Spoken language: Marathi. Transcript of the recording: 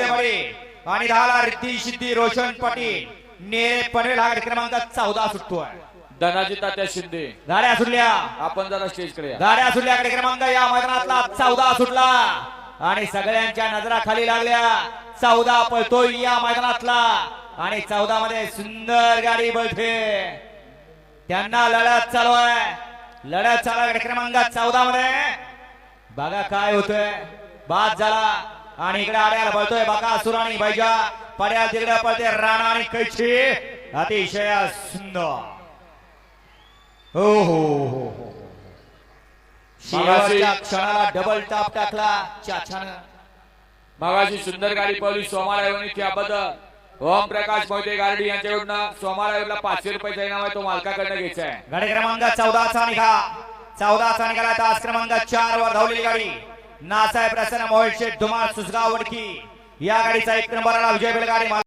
आणि दहाला रिद्धी सिद्धी रोशन पाटील. नेरे पनवेल हा क्रमांक चौदा सुटतोय. धनाजी तात्या शिंदे. गाड्या सुटल्या. आपण जरा स्टेजकडे या. गाड्या सुटल्या क्रमांक या मैदानातला चौदा सुटला. आणि सगळ्यांच्या नजरा खाली लागल्या. चौदा पळतोय या मैदानातला. आणि चौदा मध्ये सुंदर गाडी बळते त्यांना लढत चालू आहे. लढत चालू क्रमांक चौदा मध्ये. बघा काय होतंय. बाद झाला. आणि इकडे आड्याला पळतोय बघा सुराणी बैजा पड्या तिकडे पळते राणा आणि कैची. अतिशय सुंदर. हो हो हो हो शेवटच्या क्षणाला डबल टाप टाकला चाच्यानं. मगाशी सुंदर गाडी पळली सोमारायवणी त्याबद्दल. ओम प्रकाश मोहिते गारडी यांच्याकडून सोमारायवला पाचशे रुपयाचा इनाम आहे तो मालकाकडनं घ्यायचा आहे. गाडी क्रमांक चौदाचा निघा. चौदाचा निघाला तास क्रमांक चार वर धावलेली गाडी. नासाहेब प्रसन्न मोहित शेठ धुमाळ सुसगाव वडकी या गाडीचा एक नंबरला विजय बैलगाडी